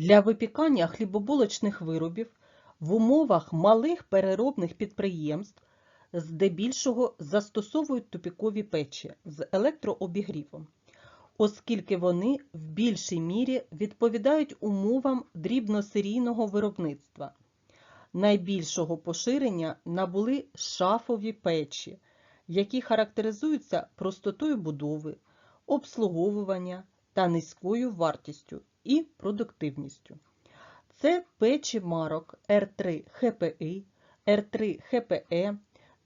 Для випікання хлібобулочних виробів в умовах малих переробних підприємств здебільшого застосовують тупікові печі з електрообігрівом, оскільки вони в більшій мірі відповідають умовам дрібносерійного виробництва. Найбільшого поширення набули шафові печі, які характеризуються простотою будови, обслуговування та низькою вартістю і продуктивністю. Це печі марок R3 HPI, R3 HPE,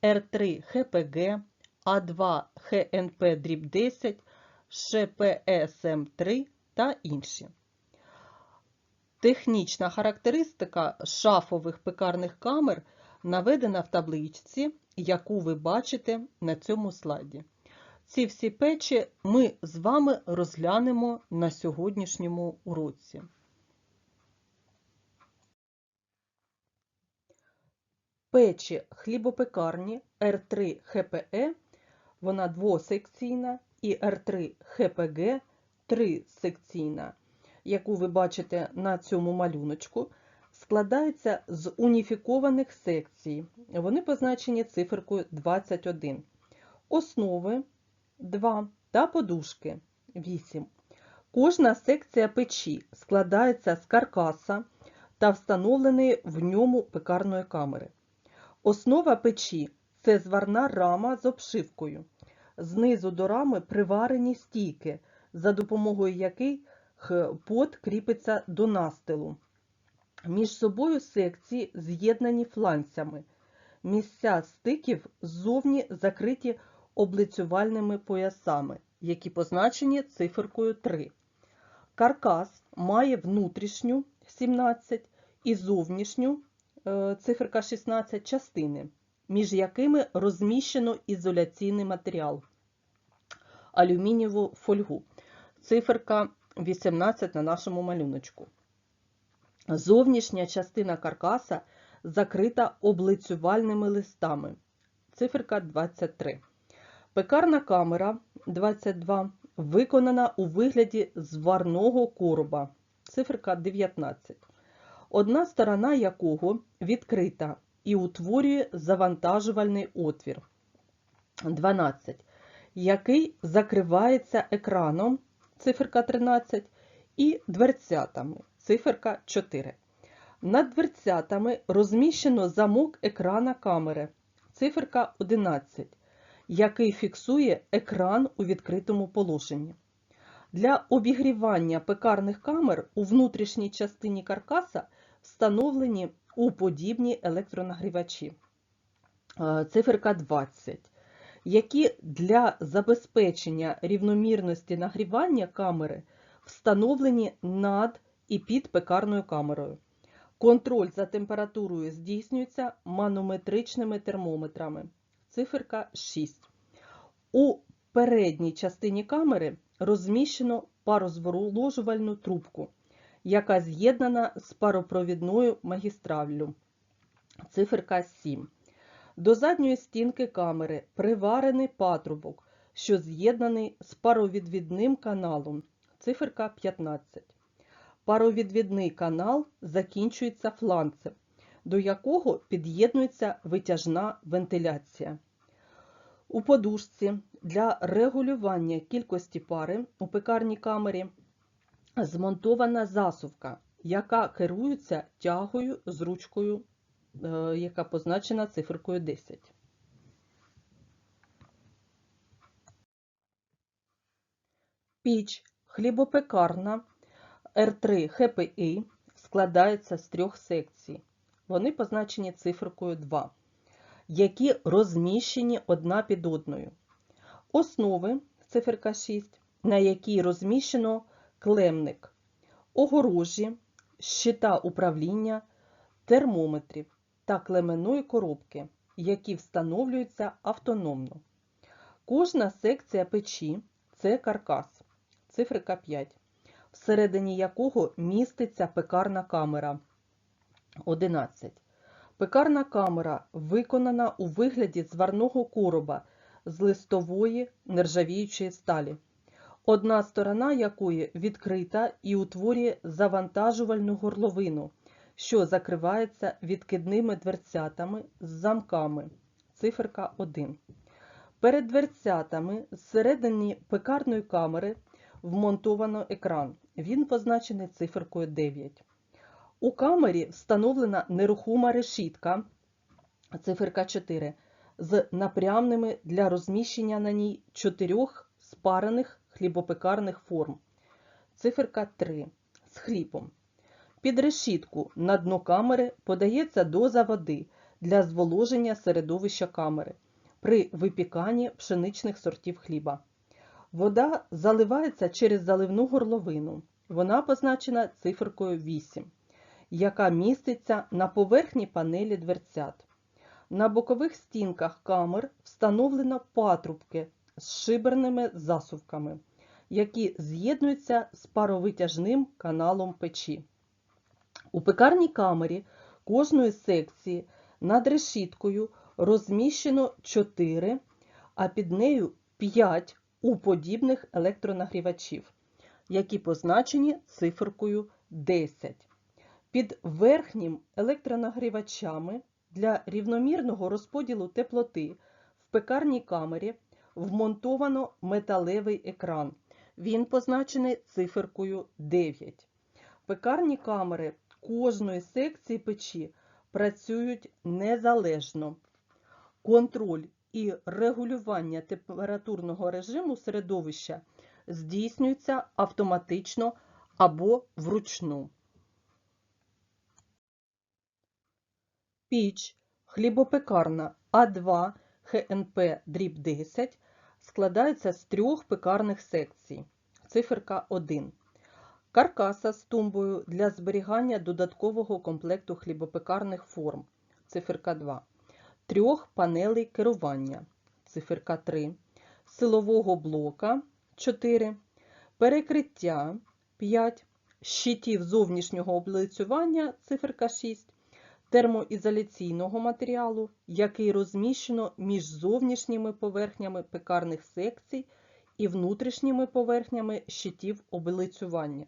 R3 HPG, A2 HNP 10, ШПСМ3 та інші. Технічна характеристика шафових пекарних камер наведена в табличці, яку ви бачите на цьому слайді. Ці всі печі ми з вами розглянемо на сьогоднішньому уроці. Печі хлібопекарні R3 HPE, вона двосекційна, і R3 HPG трисекційна, яку ви бачите на цьому малюночку, складається з уніфікованих секцій. Вони позначені циферкою 21. Основи 2 та подушки 8. Кожна секція печі складається з каркаса та встановленої в ньому пекарної камери. Основа печі це зварна рама з обшивкою. Знизу до рами приварені стійки, за допомогою яких пот кріпиться до настилу. Між собою секції з'єднані фланцями. Місця стиків ззовні закриті облицювальними поясами, які позначені циферкою 3. Каркас має внутрішню 17 і зовнішню е, циферка 16 частини, між якими розміщено ізоляційний матеріал алюмінієву фольгу. Циферка 18 на нашому малюночку. Зовнішня частина каркаса закрита облицювальними листами. Циферка 23. Пекарна камера 22 виконана у вигляді зварного короба. Циферка 19. Одна сторона якого відкрита і утворює завантажувальний отвір. 12. Який закривається екраном. Циферка 13 і дверцятами. Циферка 4. Над дверцятами розміщено замок екрана камери. Циферка 11 який фіксує екран у відкритому положенні. Для обігрівання пекарних камер у внутрішній частині каркаса встановлені уподібні електронагрівачі. Циферка 20, які для забезпечення рівномірності нагрівання камери встановлені над і під пекарною камерою. Контроль за температурою здійснюється манометричними термометрами циферка 6. У передній частині камери розміщено парозволожувальну трубку, яка з'єднана з паропровідною магістраллю. Циферка 7. До задньої стінки камери приварений патрубок, що з'єднаний з паровідвідним каналом. Циферка 15. Паровідвідний канал закінчується фланцем до якого під'єднується витяжна вентиляція. У подушці для регулювання кількості пари у пекарній камері змонтована засувка, яка керується тягою з ручкою, е, яка позначена циферкою 10. Піч хлібопекарна R3 HPI складається з трьох секцій. Вони позначені циферкою 2, які розміщені одна під одною. Основи циферка 6, на якій розміщено клемник, огорожі, щита управління, термометрів та клеменої коробки, які встановлюються автономно. Кожна секція печі це каркас, циферка 5, всередині якого міститься пекарна камера. 11. Пекарна камера виконана у вигляді зварного короба з листової нержавіючої сталі. одна сторона якої відкрита і утворює завантажувальну горловину, що закривається відкидними дверцятами з замками. Циферка 1. Перед дверцятами зсередині пекарної камери вмонтовано екран. Він позначений циферкою 9. У камері встановлена нерухома решітка, циферка 4, з напрямними для розміщення на ній чотирьох спарених хлібопекарних форм. Циферка 3 з хлібом. Під решітку на дно камери подається доза води для зволоження середовища камери при випіканні пшеничних сортів хліба. Вода заливається через заливну горловину. Вона позначена циферкою 8, яка міститься на поверхні панелі дверцят. На бокових стінках камер встановлено патрубки з шиберними засувками, які з'єднуються з паровитяжним каналом печі. У пекарній камері кожної секції над решіткою розміщено 4, а під нею 5 уподібних електронагрівачів, які позначені циферкою 10. Під верхнім електронагрівачами для рівномірного розподілу теплоти в пекарній камері вмонтовано металевий екран. Він позначений циферкою 9. Пекарні камери кожної секції печі працюють незалежно. Контроль і регулювання температурного режиму середовища здійснюється автоматично або вручну. Піч хлібопекарна А2 ХНП дріб 10 складається з трьох пекарних секцій. Циферка 1. Каркаса з тумбою для зберігання додаткового комплекту хлібопекарних форм. Циферка 2. Трьох панелей керування. Циферка 3. Силового блока 4. Перекриття 5. Щитів зовнішнього облицювання циферка 6 термоізоляційного матеріалу, який розміщено між зовнішніми поверхнями пекарних секцій і внутрішніми поверхнями щитів облицювання.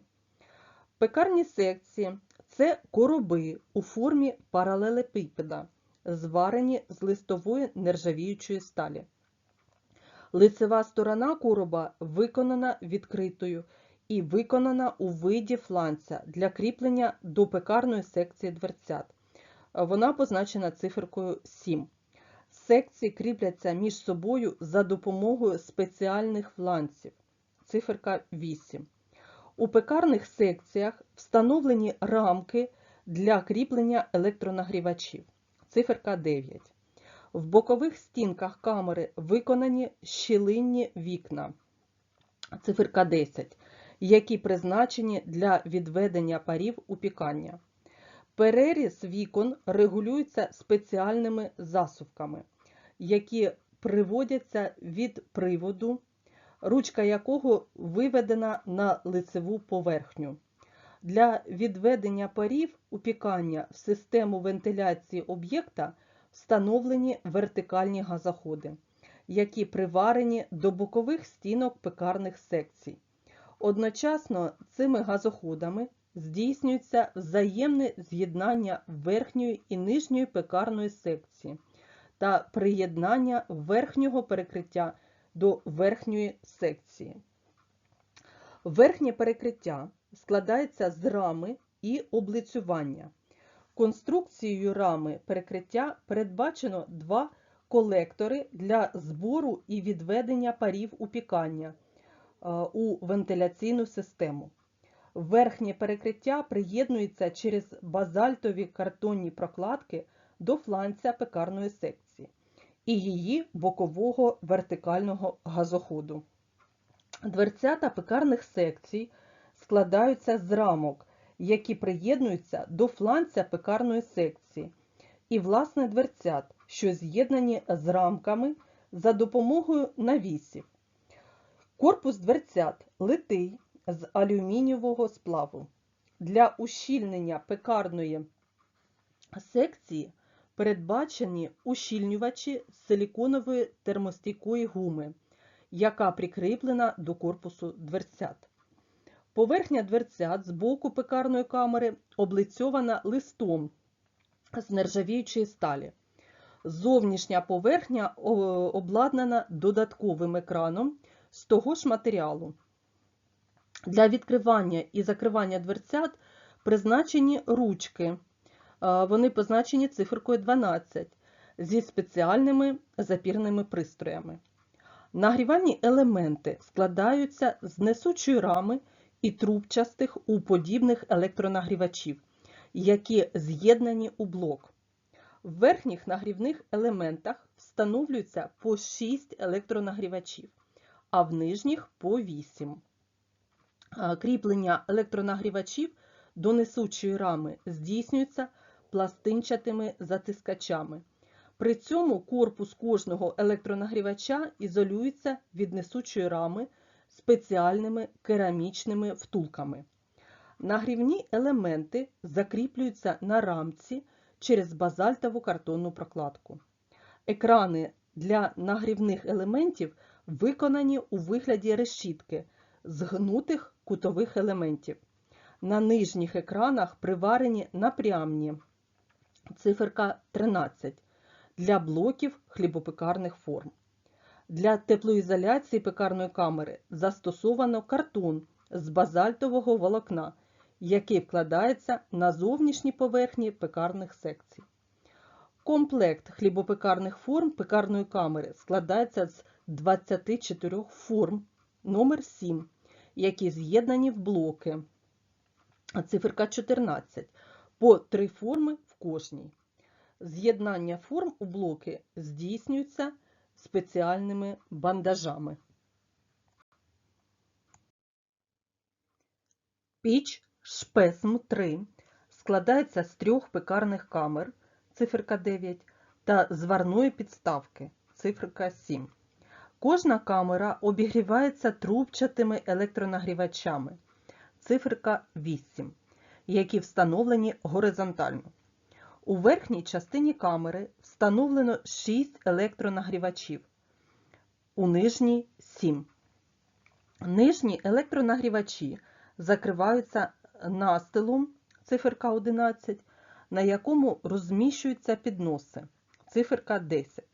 Пекарні секції це короби у формі паралелепіпеда, зварені з листової нержавіючої сталі. Лицева сторона короба виконана відкритою і виконана у виді фланця для кріплення до пекарної секції дверцят. Вона позначена циферкою 7. Секції кріпляться між собою за допомогою спеціальних фланців. Циферка 8. У пекарних секціях встановлені рамки для кріплення електронагрівачів. Циферка 9. В бокових стінках камери виконані щілинні вікна. Циферка 10, які призначені для відведення парів у пікання. Переріз вікон регулюється спеціальними засувками, які приводяться від приводу, ручка якого виведена на лицеву поверхню. Для відведення парів у пікання в систему вентиляції об'єкта встановлені вертикальні газоходи, які приварені до бокових стінок пекарних секцій. Одночасно цими газоходами здійснюється взаємне з'єднання верхньої і нижньої пекарної секції та приєднання верхнього перекриття до верхньої секції. Верхнє перекриття складається з рами і облицювання. Конструкцією рами перекриття передбачено два колектори для збору і відведення парів у пікання у вентиляційну систему. Верхнє перекриття приєднується через базальтові картонні прокладки до фланця пекарної секції і її бокового вертикального газоходу. Дверцята пекарних секцій складаються з рамок, які приєднуються до фланця пекарної секції, і власне дверцят, що з'єднані з рамками за допомогою навісів. Корпус дверцят литий з алюмінієвого сплаву. Для ущільнення пекарної секції передбачені ущільнювачі з силіконової термостійкої гуми, яка прикріплена до корпусу дверцят. Поверхня дверцят з боку пекарної камери облицьована листом з нержавіючої сталі. Зовнішня поверхня обладнана додатковим екраном з того ж матеріалу. Для відкривання і закривання дверцят призначені ручки. Вони позначені циферкою 12 зі спеціальними запірними пристроями. Нагрівальні елементи складаються з несучої рами і трубчастих уподібних електронагрівачів, які з'єднані у блок. В верхніх нагрівних елементах встановлюється по 6 електронагрівачів, а в нижніх по 8. Кріплення електронагрівачів до несучої рами здійснюється пластинчатими затискачами. При цьому корпус кожного електронагрівача ізолюється від несучої рами спеціальними керамічними втулками. Нагрівні елементи закріплюються на рамці через базальтову картонну прокладку. Екрани для нагрівних елементів виконані у вигляді решітки з гнутих кутових елементів. На нижніх екранах приварені напрямні циферка 13 для блоків хлібопекарних форм. Для теплоізоляції пекарної камери застосовано картон з базальтового волокна, який вкладається на зовнішні поверхні пекарних секцій. Комплект хлібопекарних форм пекарної камери складається з 24 форм номер 7 які з'єднані в блоки. Циферка 14. По три форми в кожній. З'єднання форм у блоки здійснюється спеціальними бандажами. Піч Шпесм 3 складається з трьох пекарних камер, циферка 9, та зварної підставки, циферка 7. Кожна камера обігрівається трубчатими електронагрівачами, циферка 8, які встановлені горизонтально. У верхній частині камери встановлено 6 електронагрівачів, у нижній 7. Нижні електронагрівачі закриваються настилом, циферка 11, на якому розміщуються підноси, циферка 10.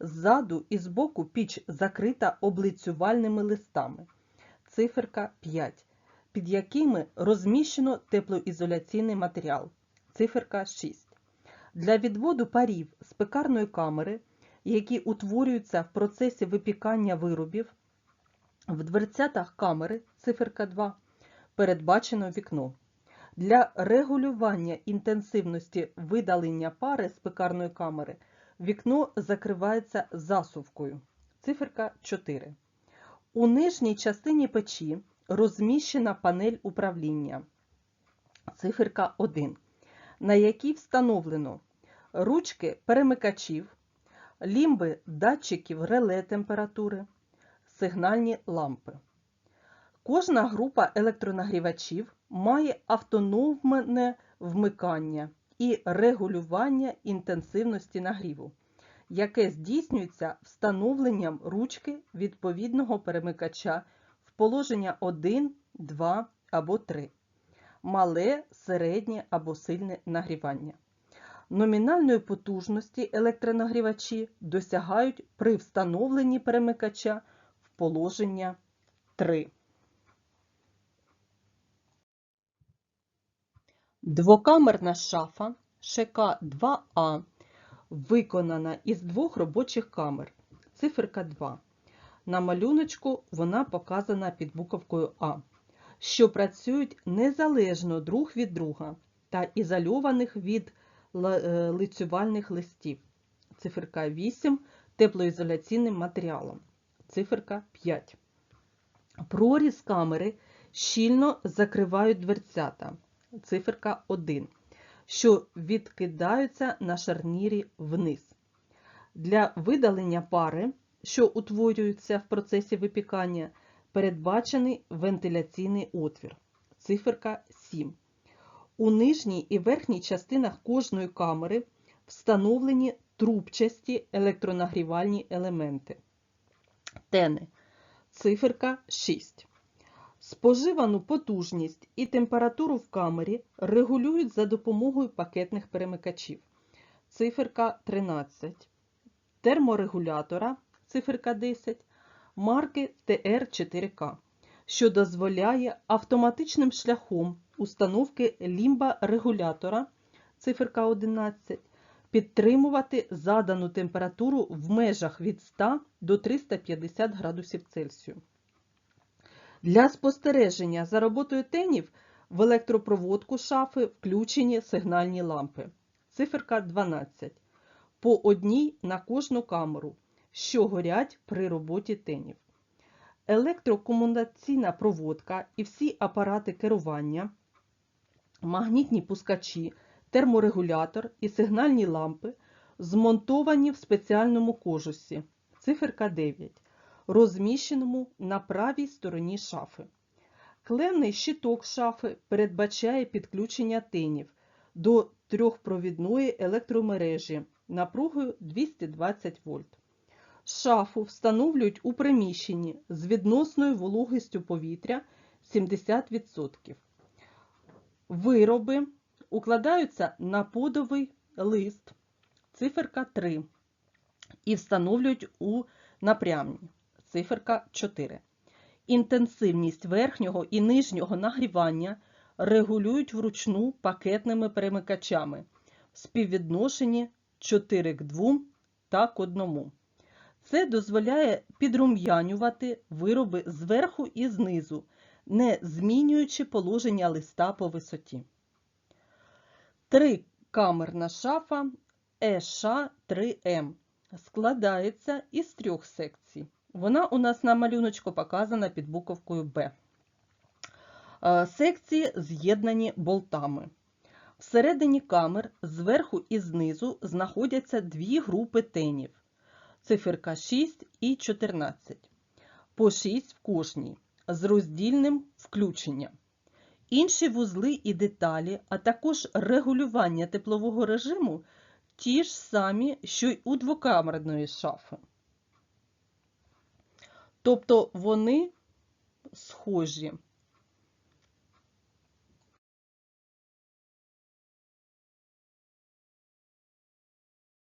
Ззаду і збоку піч закрита облицювальними листами, циферка 5, під якими розміщено теплоізоляційний матеріал, циферка 6. Для відводу парів з пекарної камери, які утворюються в процесі випікання виробів, в дверцятах камери, циферка 2, передбачено вікно. Для регулювання інтенсивності видалення пари з пекарної камери вікно закривається засувкою. Циферка 4. У нижній частині печі розміщена панель управління. Циферка 1, на якій встановлено ручки перемикачів, лімби датчиків реле температури, сигнальні лампи. Кожна група електронагрівачів має автономне вмикання і регулювання інтенсивності нагріву, яке здійснюється встановленням ручки відповідного перемикача в положення 1, 2 або 3, мале, середнє або сильне нагрівання. Номінальної потужності електронагрівачі досягають при встановленні перемикача в положення 3. Двокамерна шафа ШК-2А виконана із двох робочих камер. Циферка 2. На малюночку вона показана під буковкою А, що працюють незалежно друг від друга та ізольованих від е, лицювальних листів. Циферка 8 теплоізоляційним матеріалом. Циферка 5. Проріз камери щільно закривають дверцята циферка 1, що відкидаються на шарнірі вниз. Для видалення пари, що утворюються в процесі випікання, передбачений вентиляційний отвір. Циферка 7. У нижній і верхній частинах кожної камери встановлені трубчасті електронагрівальні елементи. Тени Циферка 6. Споживану потужність і температуру в камері регулюють за допомогою пакетних перемикачів. Циферка 13. Терморегулятора циферка 10 марки TR4К, що дозволяє автоматичним шляхом установки лімба-регулятора циферка 11 підтримувати задану температуру в межах від 100 до 350 градусів Цельсію. Для спостереження за роботою тенів в електропроводку шафи включені сигнальні лампи. Циферка 12. По одній на кожну камеру, що горять при роботі тенів. Електрокомунікаційна проводка і всі апарати керування, магнітні пускачі, терморегулятор і сигнальні лампи змонтовані в спеціальному кожусі. Циферка 9 розміщеному на правій стороні шафи. Клемний щиток шафи передбачає підключення тенів до трьохпровідної електромережі напругою 220 вольт. Шафу встановлюють у приміщенні з відносною вологістю повітря 70%. Вироби укладаються на подовий лист, циферка 3, і встановлюють у напрямні циферка 4. Інтенсивність верхнього і нижнього нагрівання регулюють вручну пакетними перемикачами в співвідношенні 4 к 2 та к 1. Це дозволяє підрум'янювати вироби зверху і знизу, не змінюючи положення листа по висоті. Трикамерна шафа ЕШ-3М складається із трьох секцій. Вона у нас на малюночку показана під буковкою Б. Е, Секції з'єднані болтами. Всередині камер зверху і знизу знаходяться дві групи тенів. Циферка 6 і 14. По 6 в кожній з роздільним включенням. Інші вузли і деталі, а також регулювання теплового режиму ті ж самі, що й у двокамерної шафи. Тобто вони схожі.